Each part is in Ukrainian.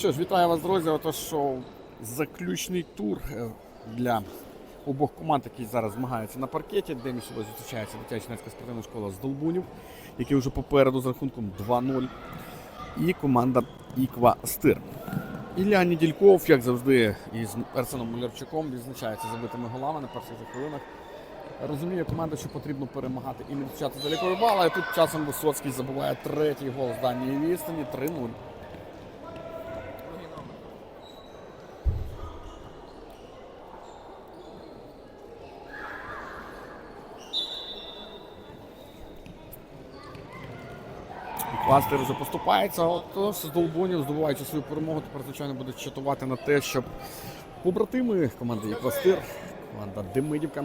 Що ж, вітаю вас, друзі. Ото що заключний тур е, для обох команд, які зараз змагаються на паркеті, де між собою зустрічається дитяча спортивна школа з Долбунів, які вже попереду з рахунком 2-0. І команда Іква Стир. Ілля Нідільков, як завжди, із Арсеном Мулярчуком відзначається забитими голами на перших хвилинах. Розуміє команда, що потрібно перемагати і не відчати заліковий бал, а тут часом Висоцький забуває третій гол з дальньої відстані 3-0. Кластер вже поступається. От з долбонів здобуваючи свою перемогу, тепер, звичайно, буде чатувати на те, щоб побратими команди Єквастир, команда Демидівка,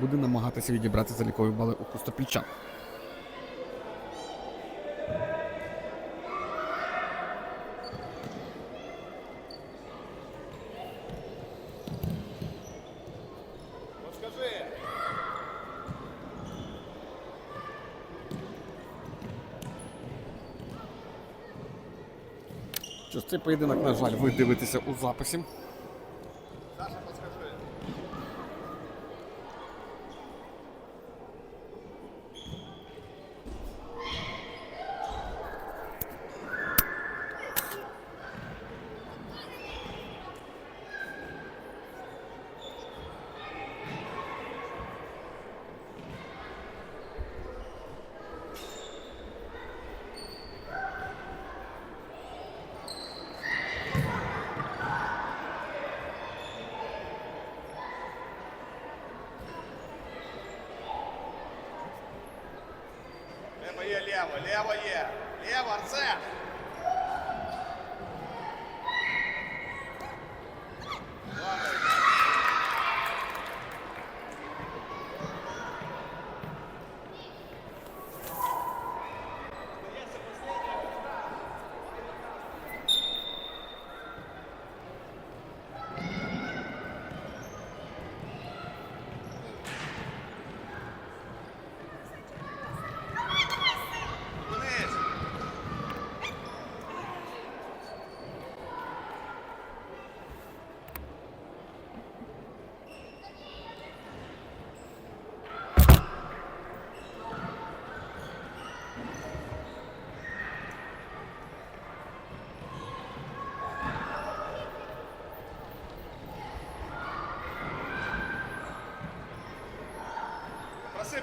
буде намагатися відібрати залікові бали у Костопільчан. Поєдинок, на жаль, ви дивитеся у записі. Лево, є. Лево, Арсен.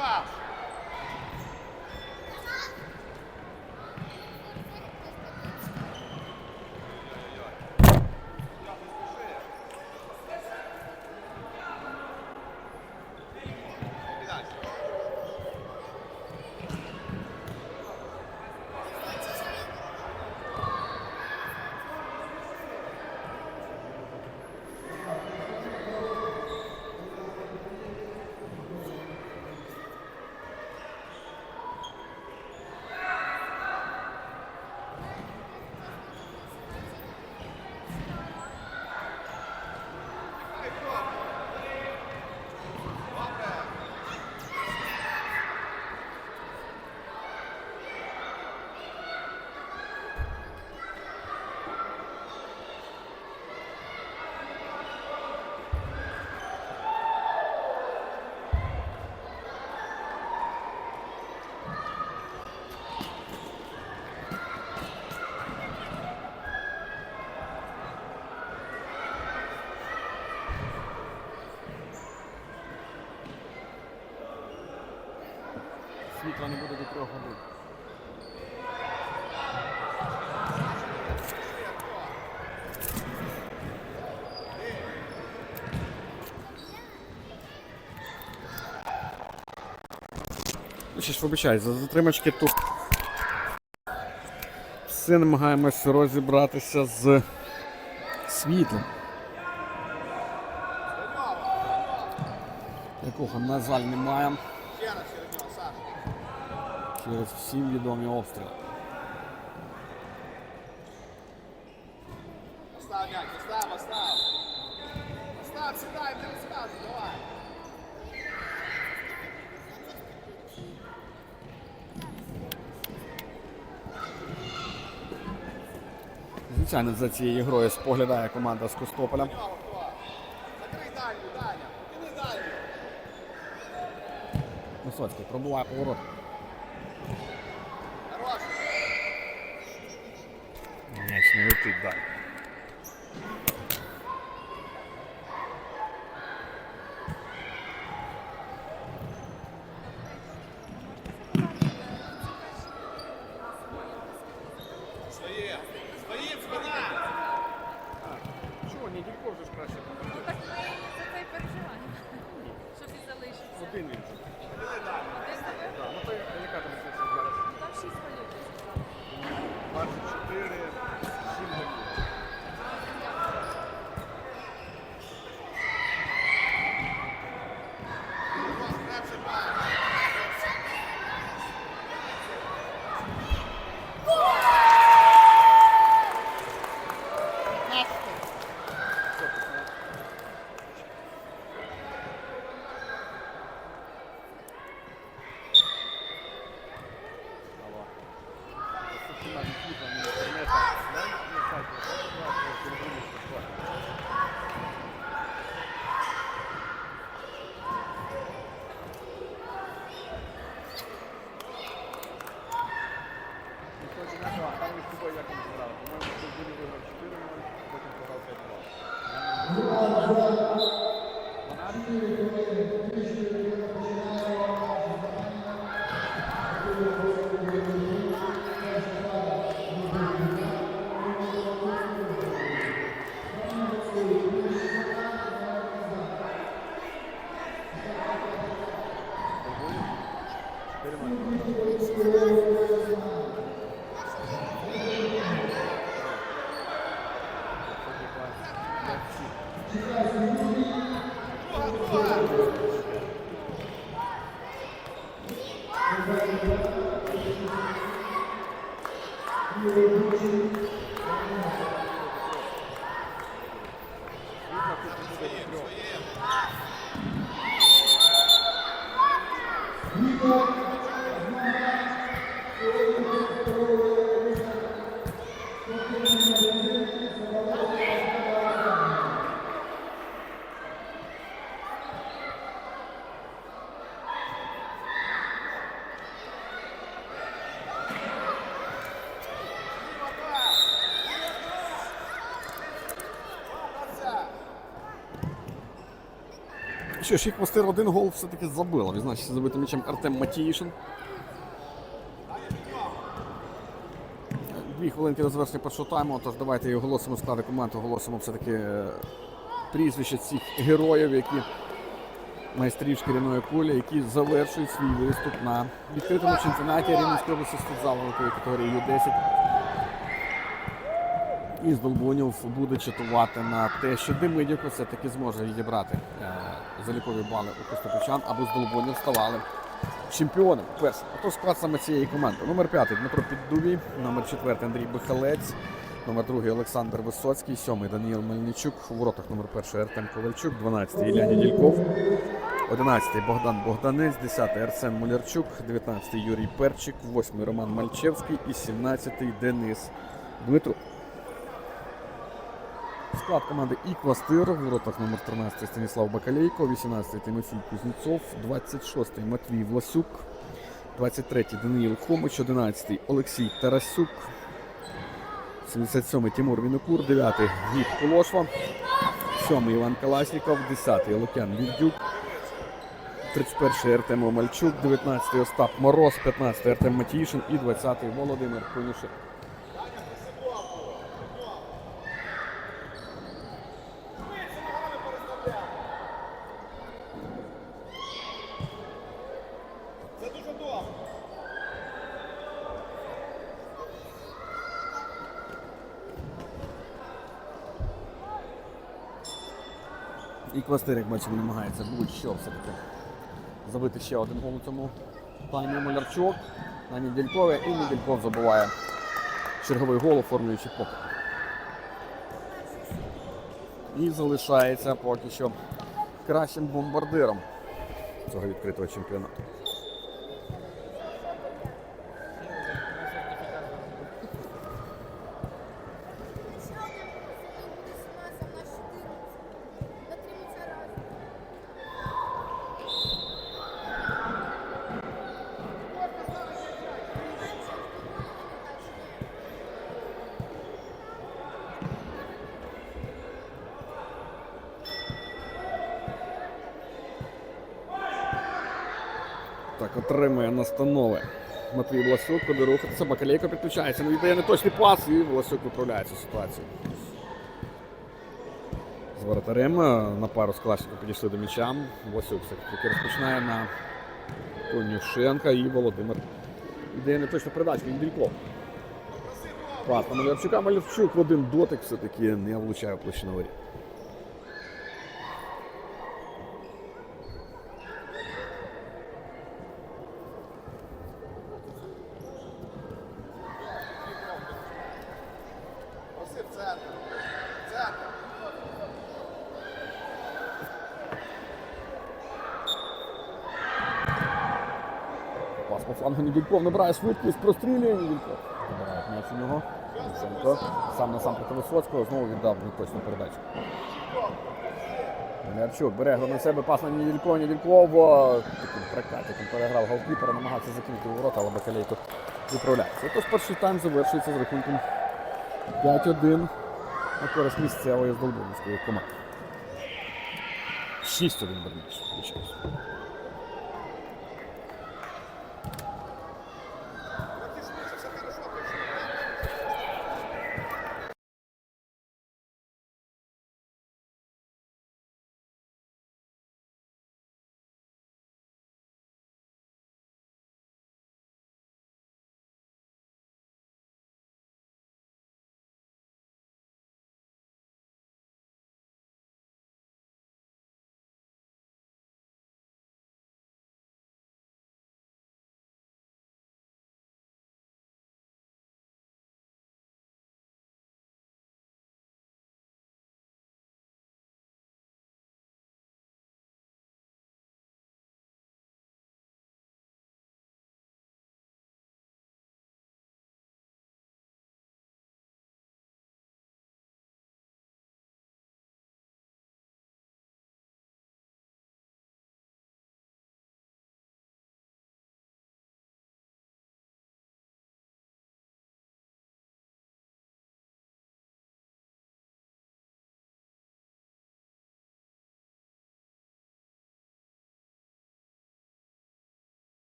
Просипав. Світла не буде до трьох годин. Ну, Ще ж вибачай, за затримачки тут все намагаємось розібратися з світлом. Якого, на жаль, немає Ще раз через всім відомі обстріли. Остав остав, остав. Остав, сідай, не розказуй, давай. Звичайно, за цією грою споглядає команда з Костополя. Висоцький пробуває поворот. Летить далі. Thank you. Що ж, їх мастер один гол все-таки забив. Відзначився забитим м'ячем Артем Матіїшин. Дві хвилинки до завершення першого тайму, тож давайте і оголосимо склади команд, оголосимо все-таки е, прізвища цих героїв, які майстрів шкіряної кулі, які завершують свій виступ на відкритому чемпіонаті Рівненської області з футзалу категорії Ю-10. І Здолбунів буде чатувати на те, що Демидівка все-таки зможе відібрати е, залікові бали у Костопочан, або Здолбунів ставали чемпіоном. Перше, отож склад саме цієї команди. Номер 5 Дмитро Піддубій, номер 4 Андрій Бихалець, номер 2 Олександр Висоцький, 7 Даніїл Мельничук, у воротах номер 1 Артем Ковальчук, 12 Ілля Дільков, 11 Богдан Богданець, 10 Арсен Мулярчук, 19 Юрій Перчик, 8 Роман Мальчевський і 17 Денис Дмитро. Склад команди Іквастир, в воротах номер 13 Станіслав Бакалейко, 18 Тимофій Кузнєцов, 26 Матвій Власюк, 23 Даниїл Хомич, 11 Олексій Тарасюк, 77 Тимур Вінокур, 9 Гід Колошва, 7 Іван Калашніков, 10 Лук'ян Вільдюк, 31 Артем Омальчук, 19 Остап Мороз, 15 Артем Матійшин і 20 Володимир Конюшик. І як бачимо, намагається будь-що все-таки забити ще один гол у цьому таймі Молярчук. на Недількове і Недільков забуває черговий гол, оформлюючи покер. І залишається поки що кращим бомбардиром цього відкритого чемпіонату. Матвій Власюк, куди рухатися. Бакалейко підключається. Не віддає неточний пас і Власюк виправляє цю ситуацію. З воротарем е, на пару з Калашником підійшли до м'яча. Власюк все-таки розпочинає на Конюшенка і Володимир. Ідея неточна передачка, Індріков. Пас на Малярчука. Малярчук один дотик все-таки не влучає в площину. Проси в центр. Центр. Пас по набирає швидкість, прострілює. Забирає м'яч у нього. Сам на сам проти Висоцького, знову віддав неточну передачу. Малярчук бере гру на себе, пас на Недількова, Недільков о, таким прокатиком переграв голкіпера, намагався закинути у ворота, але Бакалейко виправляється. Отож перший тайм завершується з рахунком 5-1 на користь місцевої здолбунівської команди. 6-1 верніше,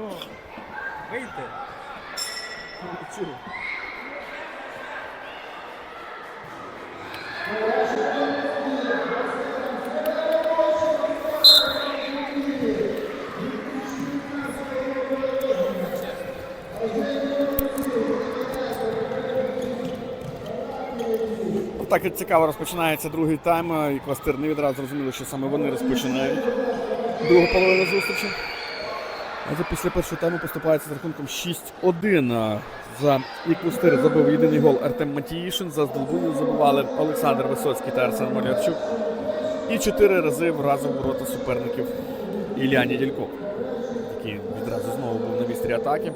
Ну, вийти. Чу. Так і цікаво розпочинається другий тайм, і Квастир не відразу зрозуміли, що саме вони розпочинають другу половину зустрічі. Адже після першого тайму поступається з рахунком 6-1. Е, За Іквустир забив єдиний гол Артем Матіїшин. За Здолбунів забивали Олександр Висоцький та Арсен Малярчук. І чотири рази вразив ворота суперників Ілля Ділько, який відразу знову був на місці атаки.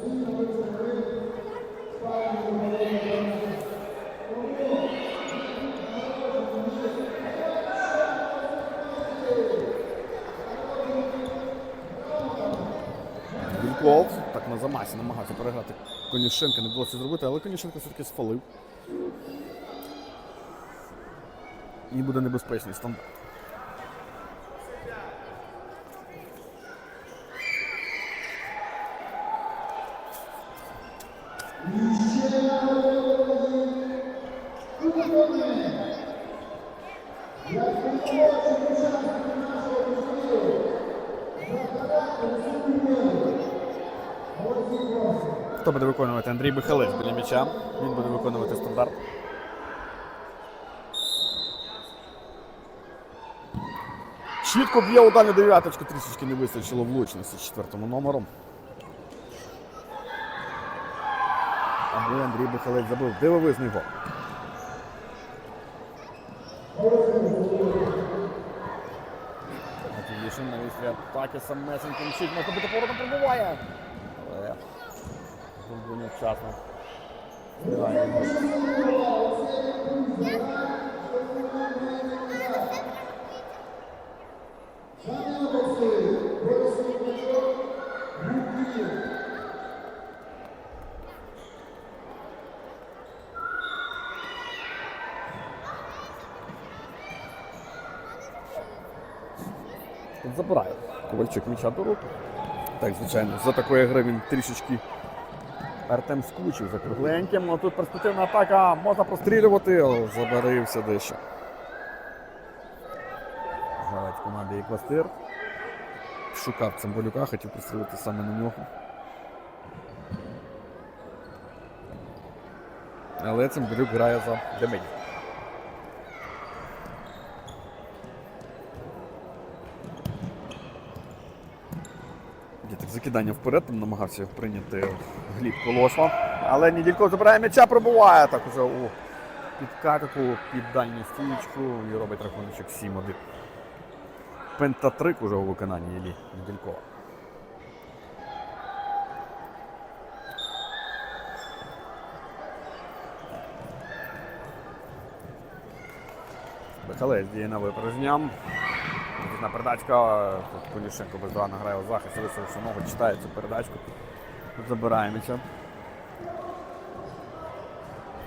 Куликов. Так на замасі намагався переграти Конюшенка не було це зробити, але Конішенко все-таки сфалив. І буде небезпечний стандарт. Я Хто буде виконувати? Андрій Михайлець біля м'яча. Він буде виконувати стандарт. Чітко б'є ударну дев'яточку, трішечки не вистачило влучності четвертому четвертим номером. Андрій Михайлець забив. Дивовизний гол. Навіть атаки самесеньким чіть. Можна бути поворотом пробуває. Але Долбунів вчасно. Забирає Ковальчук м'яча до рук. Так, звичайно, за такої гри він трішечки Артем скучив за кругленьким. але тут перспективна атака, можна прострілювати, забарився дещо. Гравець команди Еквастир. Шукав Цимбалюка, хотів прострілити саме на нього. Але Цимбалюк грає за Демедів. Є так закидання вперед, там намагався прийняти гліб Колошва. Але Ніділько забирає м'яча, пробуває так уже у підкатику під дальню стічку і робить рахуночок 7-1. Пентатрик уже у виконанні Іллі Нідількова. Бехалець діє на випередження. Одна передачка. Полішенко бездоганно грає у захист, висувавши ногу, читає цю передачку. Тут забирає м'яча.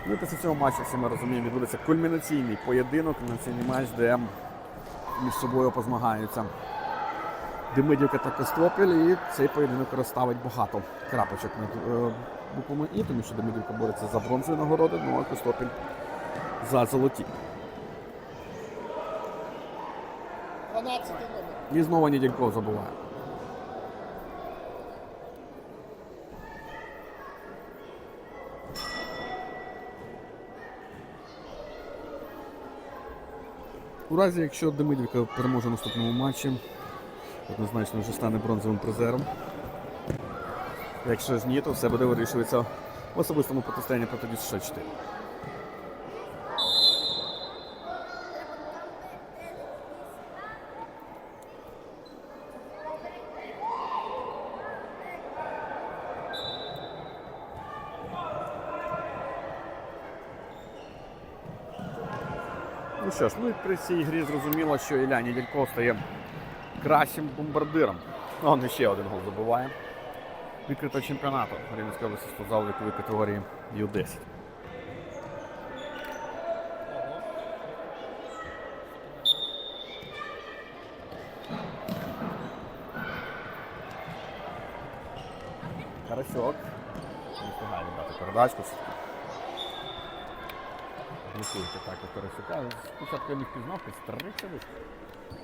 Ну після цього матчу, всі ми розуміємо, відбудеться кульмінаційний поєдинок, кульмінаційний матч, де між собою позмагаються Демидівка та Костопіль. І цей поєдинок розставить багато крапочок над е, буквами І, тому що Демидівка бореться за бронзові нагороди, ну а Костопіль за золоті. І знову Нідільков забуває. У разі, якщо Демидівка переможе в наступному матчі, однозначно вже стане бронзовим призером. Якщо ж ні, то все буде вирішуватися в особистому протистоянні проти 64. Що ж, ну і при цій грі зрозуміло, що Ілля Нідільков стає кращим бомбардиром. Ну, Он ще один гол забиває. Відкритого чемпіонату Рівненської області спортзал вікової категорії Ю-10. Карасьок. Не встигає віддати передачку. Атаку Тарасюка. Спочатку я не ти стариця вийшов.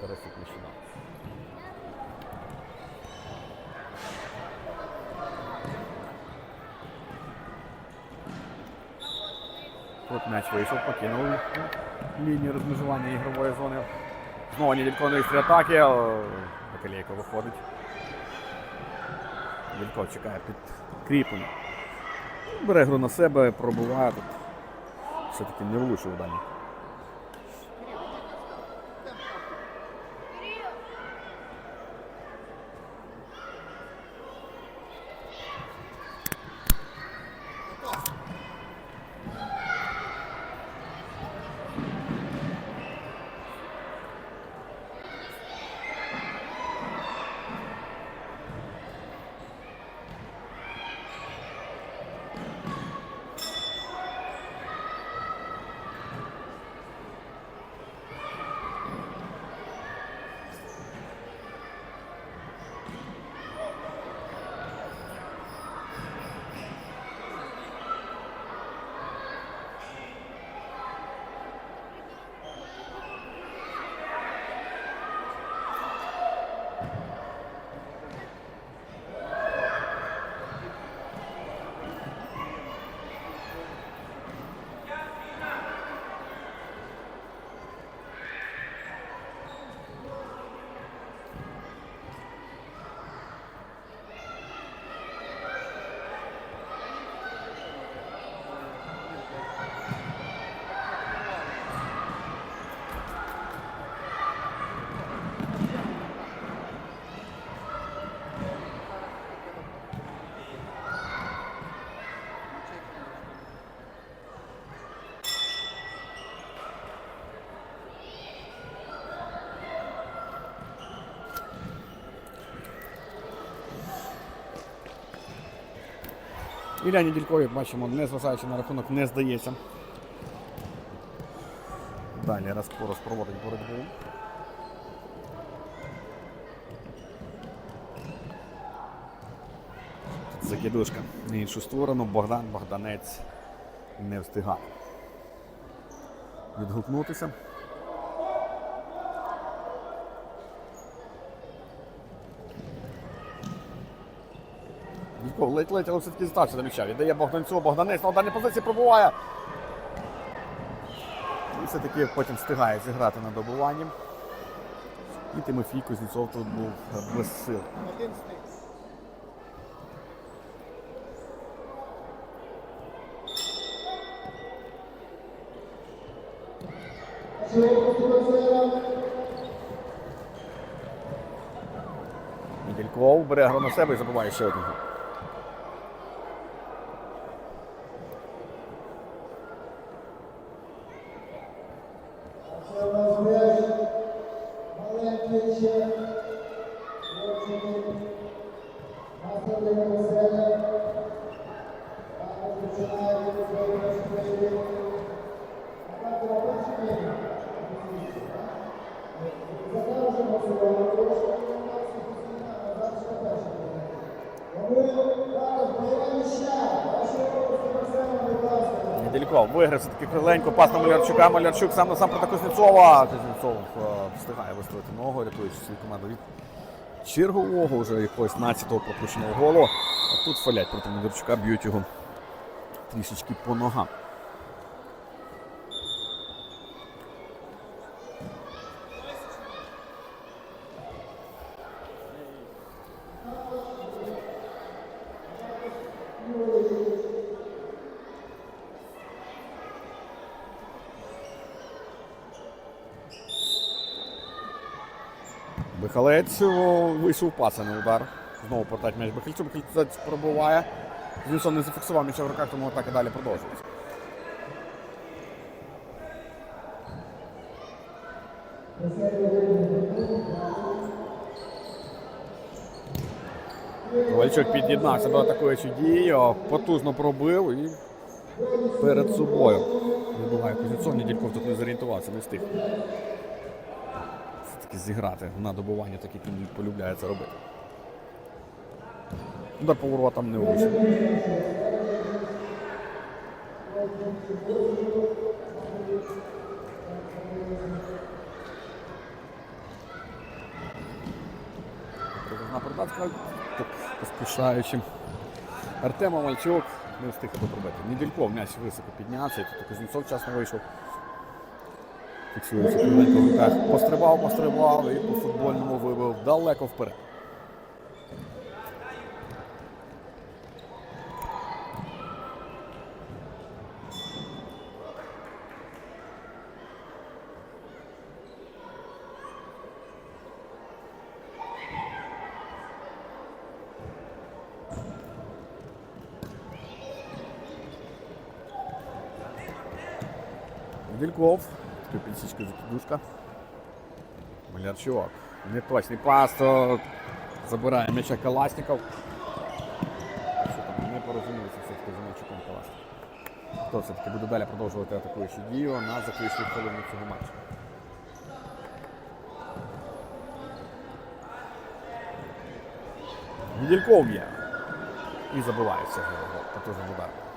Тарасюк починав. Тут м'яч вийшов, покинув лінію розмежування ігрової зони. Знову на істрі атаки. Бакалейко виходить. Ніділько чекає під кріплення. Бере гру на себе, пробуває тут. Все-таки не влучив у дальній. Ілля Неділько, як бачимо, не зважаючи на рахунок, не здається. Далі Распорос проводить боротьбу. Закидушка на іншу сторону. Богдан Богданець не встигав відгукнутися. Ніколи ледь-ледь, але все-таки здача м'яча. Віддає Богданцю, Богданець на ударній позиції пробуває. І все-таки потім встигає зіграти на добуванні. І Тимофій Кузнєцов тут був без сил. Один бере гру на себе і забуває ще один. Недільков виграв все-таки криленько, пас на Малярчука. Малярчук сам на сам проти Кузнєцова. Кузнєцов е, встигає виставити ногу, рятуючи свою команду від чергового вже якогось 12-го пропущеного голу. А тут фалять проти Малярчука, б'ють його трішечки по ногам. Бихалець о, вийшов пасаний удар. Знову повертать м'яч Бихальцю. Бихальцець пробуває. Звісно, не зафіксував м'яча в руках, тому атака далі продовжується. Ковальчук під'єднався до атакуючої дії, потужно пробив і перед собою вибиває Кузнєцов. Недільков тут не зорієнтувався, не встиг зіграти на добування, так як він полюбляє це робити. Удар по воротам не вийшов. Прикольна передачка, так поспішаючи. Артема Мальчук не встиг допробити. Недільков м'яч високо піднявся, і тут Кузнєцов вчасно вийшов. Фіксується кривенько в руках. Пострибав, пострибав і по футбольному вибив далеко вперед. Вільков. Така підсічка закидушка. Малярчук. Неточний пас. Забирає м'яча Калашников. Що там, не порозумілися все-таки за Малярчуком Калашников. Хто все-таки буде далі продовжувати атакуючу дію на заключній хвилині цього матчу. Недільков є. І забивається потужним ударом.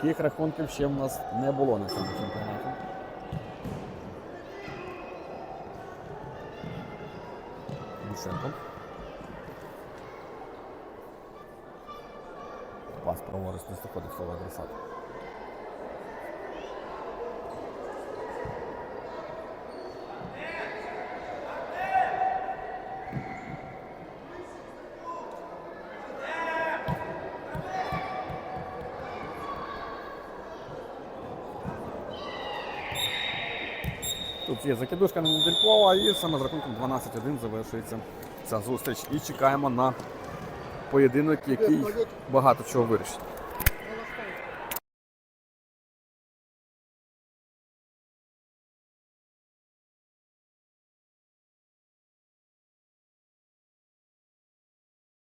Таких рахунків ще в нас не було на цьому чемпіонаті. Луценко. Пас праворуч не заходить слово адресат. Є закидушка на дельпова і саме з рахунком 12-1 завершується ця зустріч. І чекаємо на поєдинок, який багато чого вирішить.